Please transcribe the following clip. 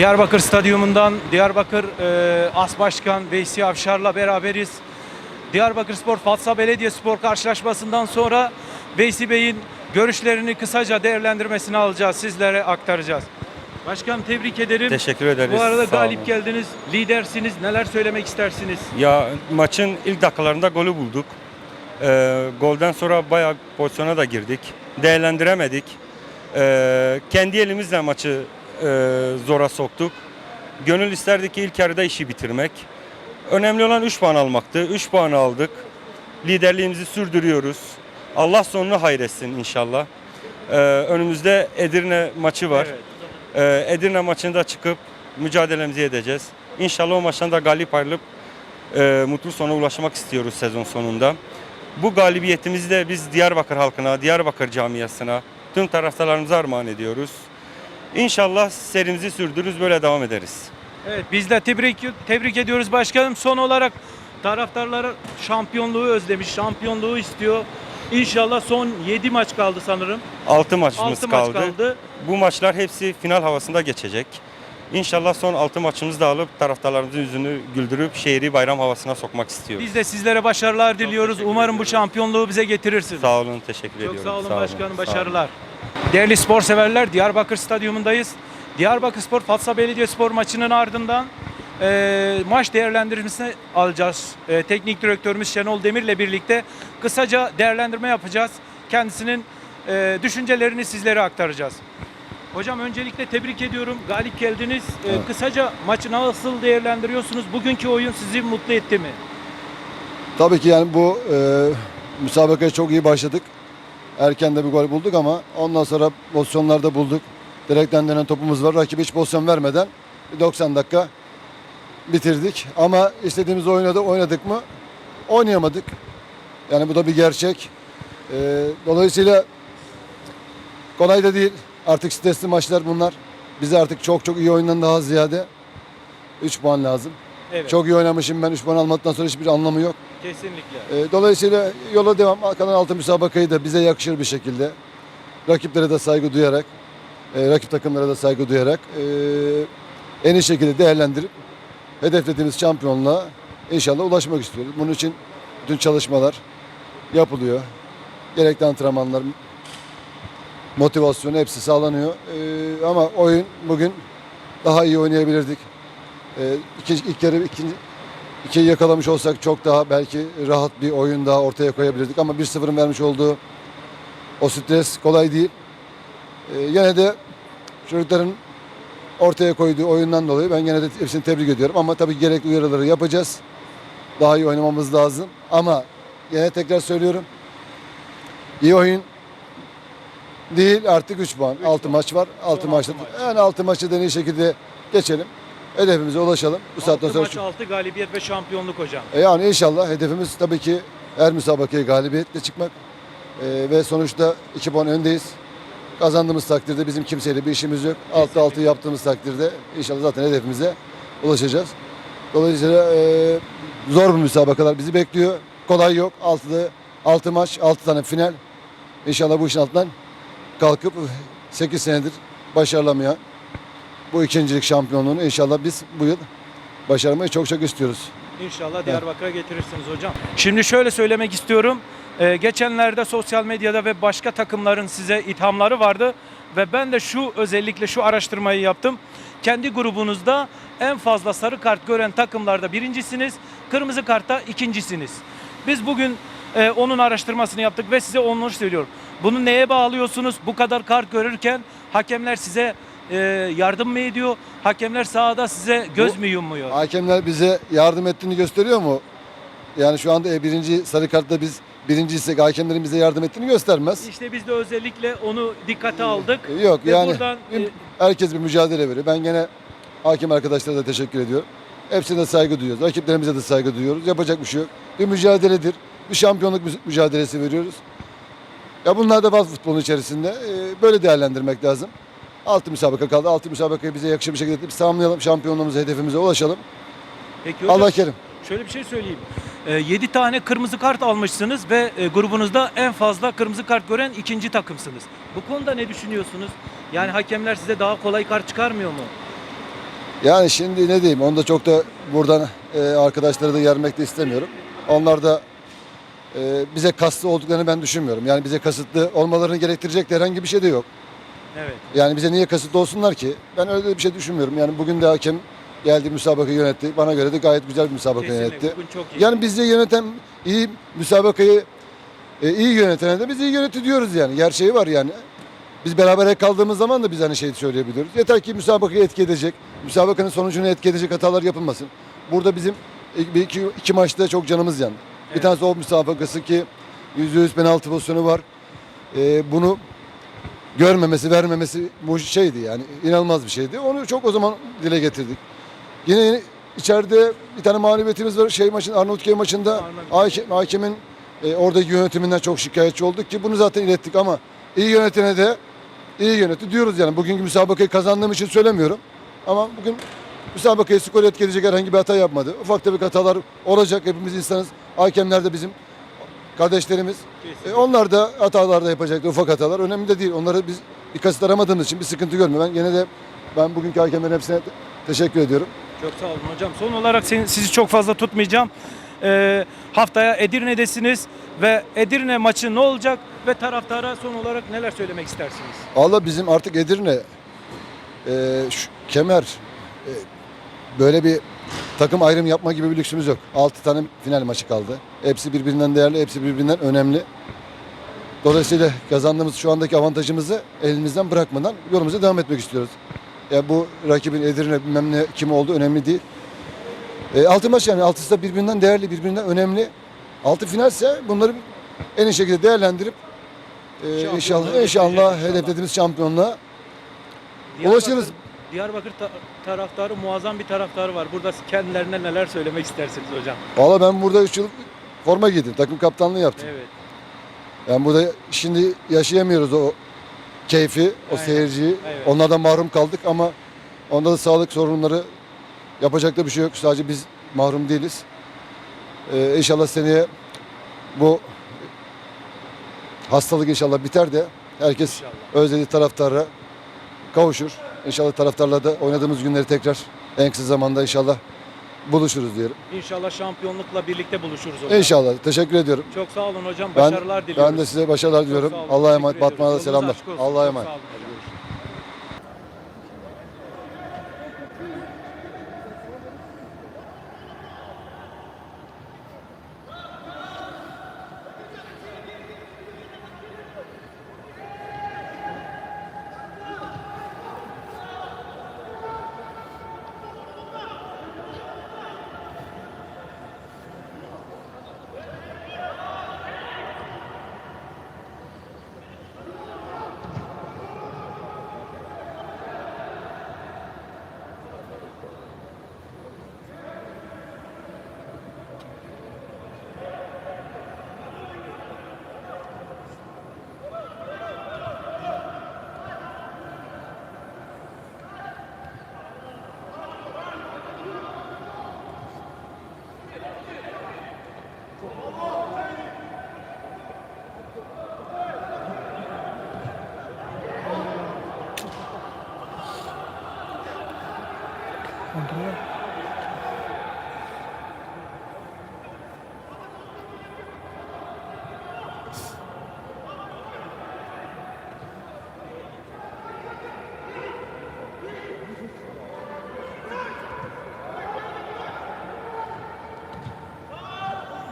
Diyarbakır Stadyumundan Diyarbakır e, As Başkan Veysi Avşar'la beraberiz. Diyarbakır Spor Fatsa Belediye Spor karşılaşmasından sonra Veysi Bey'in görüşlerini kısaca değerlendirmesini alacağız. Sizlere aktaracağız. Başkan tebrik ederim. Teşekkür ederiz. Bu arada Sağ galip olun. geldiniz. Lidersiniz. Neler söylemek istersiniz? Ya maçın ilk dakikalarında golü bulduk. Ee, golden sonra bayağı pozisyona da girdik. Değerlendiremedik. Ee, kendi elimizle maçı e, zora soktuk. Gönül isterdi ki ilk yarıda işi bitirmek. Önemli olan 3 puan almaktı. 3 puan aldık. Liderliğimizi sürdürüyoruz. Allah sonunu hayretsin inşallah. Ee, önümüzde Edirne maçı var. Evet. Ee, Edirne maçında çıkıp mücadelemizi edeceğiz. İnşallah o maçtan da galip ayrılıp e, mutlu sona ulaşmak istiyoruz sezon sonunda. Bu galibiyetimizi de biz Diyarbakır halkına, Diyarbakır camiasına, tüm taraftarlarımıza armağan ediyoruz. İnşallah serimizi sürdürürüz, böyle devam ederiz. Evet biz de tebrik tebrik ediyoruz başkanım. Son olarak taraftarlar şampiyonluğu özlemiş, şampiyonluğu istiyor. İnşallah son 7 maç kaldı sanırım. 6 maçımız 6 maç kaldı. kaldı. Bu maçlar hepsi final havasında geçecek. İnşallah son 6 maçımızı da alıp taraftarlarımızın yüzünü güldürüp şehri bayram havasına sokmak istiyoruz. Biz de sizlere başarılar diliyoruz. Umarım bu şampiyonluğu bize getirirsiniz. Sağ olun, teşekkür Çok ediyorum. olun Sağ olun, başkanım, sağ olun. Değerli spor severler, Diyarbakır Stadyumundayız. Diyarbakır Spor Fatsa Belediye Spor maçının ardından e, maç değerlendirmesini alacağız. E, teknik direktörümüz Şenol Demir'le birlikte kısaca değerlendirme yapacağız. Kendisinin e, düşüncelerini sizlere aktaracağız. Hocam öncelikle tebrik ediyorum. Galip geldiniz. E, Evet. Kısaca maçı nasıl değerlendiriyorsunuz? Bugünkü oyun sizi mutlu etti mi? Tabii ki yani bu e, müsabakaya çok iyi başladık. Erken de bir gol bulduk ama ondan sonra pozisyonlarda bulduk. Direkten dönen topumuz var. Rakip hiç pozisyon vermeden bir 90 dakika bitirdik. Ama istediğimiz oynadı oynadık mı? Oynayamadık. Yani bu da bir gerçek. E, dolayısıyla kolay da değil. Artık stresli maçlar bunlar. Bize artık çok çok iyi oyundan daha ziyade 3 puan lazım. Evet. Çok iyi oynamışım ben 3 puan almaktan sonra hiçbir anlamı yok. kesinlikle. E, Dolayısıyla yola devam. Kalan altı müsabakayı da bize yakışır bir şekilde. Rakiplere de saygı duyarak, e, rakip takımlara da saygı duyarak e, en iyi şekilde değerlendirip hedeflediğimiz şampiyonluğa inşallah ulaşmak istiyoruz. Bunun için bütün çalışmalar yapılıyor. Gerekli antrenmanlar, motivasyonu hepsi sağlanıyor. E, ama oyun bugün daha iyi oynayabilirdik. E, iki, ilk yarı ikinci, İkiyi yakalamış olsak çok daha belki rahat bir oyun daha ortaya koyabilirdik. Ama 1-0'ın vermiş olduğu o stres kolay değil. Ee, yine de çocukların ortaya koyduğu oyundan dolayı ben gene de hepsini tebrik ediyorum. Ama tabii gerekli uyarıları yapacağız. Daha iyi oynamamız lazım. Ama yine tekrar söylüyorum. İyi oyun değil artık 3 puan. 6 maç var. 6 Son maçta. Yani 6 maçta da iyi şekilde geçelim. Hedefimize ulaşalım. Bu saatten 6 sonra maç 6 galibiyet ve şampiyonluk hocam. e yani inşallah hedefimiz tabii ki her müsabakaya galibiyetle çıkmak. E, ve sonuçta 2 puan öndeyiz. Kazandığımız takdirde bizim kimseyle bir işimiz yok. 6-6 yaptığımız takdirde inşallah zaten hedefimize ulaşacağız. Dolayısıyla e, zor bir müsabakalar bizi bekliyor. Kolay yok. 6'da 6 maç, 6 tane final. İnşallah bu işin altından kalkıp 8 senedir başarılamayan bu ikincilik şampiyonluğunu inşallah biz bu yıl başarmayı çok çok istiyoruz. İnşallah Diyarbakır'a getirirsiniz hocam. Şimdi şöyle söylemek istiyorum. Ee, geçenlerde sosyal medyada ve başka takımların size ithamları vardı. Ve ben de şu özellikle şu araştırmayı yaptım. Kendi grubunuzda en fazla sarı kart gören takımlarda birincisiniz. Kırmızı kartta ikincisiniz. Biz bugün e, onun araştırmasını yaptık ve size onları söylüyorum. Bunu neye bağlıyorsunuz? Bu kadar kart görürken hakemler size e, yardım mı ediyor? Hakemler sahada size göz Bu- mü yumuyor? Hakemler bize yardım ettiğini gösteriyor mu? Yani şu anda e, birinci sarı kartta biz birinciysek hakemlerin bize yardım ettiğini göstermez. İşte biz de özellikle onu dikkate aldık. E, Yok Ve yani buradan, e, herkes bir mücadele veriyor. Ben gene hakem arkadaşlara da teşekkür ediyorum. Hepsine saygı duyuyoruz. Rakiplerimize de saygı duyuyoruz. Yapacak bir şey yok. Bir mücadeledir. Bir şampiyonluk mü- mücadelesi veriyoruz. Ya bunlar da var futbolun içerisinde. Böyle değerlendirmek lazım. Altı müsabaka kaldı. Altı müsabakayı bize yakışır bir şekilde tamamlayalım. Şampiyonluğumuza, hedefimize ulaşalım. Peki hocam, Allah kerim. şöyle bir şey söyleyeyim. 7 tane kırmızı kart almışsınız ve e, grubunuzda en fazla kırmızı kart gören ikinci takımsınız. Bu konuda ne düşünüyorsunuz? Yani hakemler size daha kolay kart çıkarmıyor mu? Yani şimdi ne diyeyim onu da çok da buradan e, arkadaşları da yermek de istemiyorum. Onlar da e, bize kasıtlı olduklarını ben düşünmüyorum. Yani bize kasıtlı olmalarını gerektirecek de herhangi bir şey de yok. Evet. Yani bize niye kasıtlı olsunlar ki? Ben öyle bir şey düşünmüyorum. Yani bugün de hakem geldi müsabakayı yönetti. Bana göre de gayet güzel bir müsabaka Kesinlikle yönetti. bugün çok iyi. Yani bizde yöneten iyi müsabakayı e, iyi yönetene de biz iyi yönetti diyoruz yani. Gerçeği var yani. Biz beraber kaldığımız zaman da biz hani şey söyleyebiliyoruz. Yeter ki müsabakayı etki edecek, müsabakanın sonucunu etki edecek hatalar yapılmasın. Burada bizim bir iki, iki maçta çok canımız yandı. Bir tanesi o müsabakası ki %100 penaltı pozisyonu var. E, bunu görmemesi, vermemesi bu şeydi yani inanılmaz bir şeydi. Onu çok o zaman dile getirdik. Yine içeride bir tane mağlubiyetimiz var. Şey maçın Arnavutköy maçında hakem, hakemin e, oradaki yönetiminden çok şikayetçi olduk ki bunu zaten ilettik ama iyi yönetene de iyi yönetti diyoruz yani. Bugünkü müsabakayı kazandığım için söylemiyorum. Ama bugün müsabakayı skor etkileyecek herhangi bir hata yapmadı. Ufak tefek hatalar olacak. Hepimiz insanız. Hakemler de bizim kardeşlerimiz. E, onlar da hatalar da yapacaktır. Ufak hatalar. Önemli de değil. Onları biz bir kasıt aramadığımız için bir sıkıntı görmüyorum. Ben gene de ben bugünkü hakemlerin hepsine te- teşekkür ediyorum. Çok sağ olun hocam. Son olarak seni- sizi çok fazla tutmayacağım. Ee, haftaya Edirne'desiniz ve Edirne maçı ne olacak ve taraftara son olarak neler söylemek istersiniz? Valla bizim artık Edirne e, şu, kemer e, böyle bir takım ayrım yapma gibi bir lüksümüz yok. 6 tane final maçı kaldı. Hepsi birbirinden değerli, hepsi birbirinden önemli. Dolayısıyla kazandığımız şu andaki avantajımızı elimizden bırakmadan yolumuza devam etmek istiyoruz. Ya bu rakibin Edirne bilmem ne kim olduğu önemli değil. E, altı maç yani altısı da birbirinden değerli, birbirinden önemli. Altı finalse bunları en iyi şekilde değerlendirip e, inşallah inşallah hedeflediğimiz şampiyonluğa Ulaşırız. Diyarbakır ta- taraftarı muazzam bir taraftarı var. Burada kendilerine neler söylemek istersiniz hocam? Valla ben burada 3 yıl forma giydim. Takım kaptanlığı yaptım. Evet. Yani burada şimdi yaşayamıyoruz o keyfi, o Aynen. seyirciyi. Evet. Onlardan mahrum kaldık ama onda da sağlık sorunları yapacak da bir şey yok. Sadece biz mahrum değiliz. Ee, inşallah seneye bu hastalık inşallah biter de herkes İnşallah. özlediği taraftara kavuşur. İnşallah taraftarla da oynadığımız günleri tekrar en kısa zamanda inşallah buluşuruz diyelim. İnşallah şampiyonlukla birlikte buluşuruz hocam. İnşallah. Teşekkür ediyorum. Çok sağ olun hocam. Ben, Başarılar diliyoruz. ben de size başarılar diliyorum. Allah'a emanet. Batman'a da selamlar. Allah'a emanet. Yeah.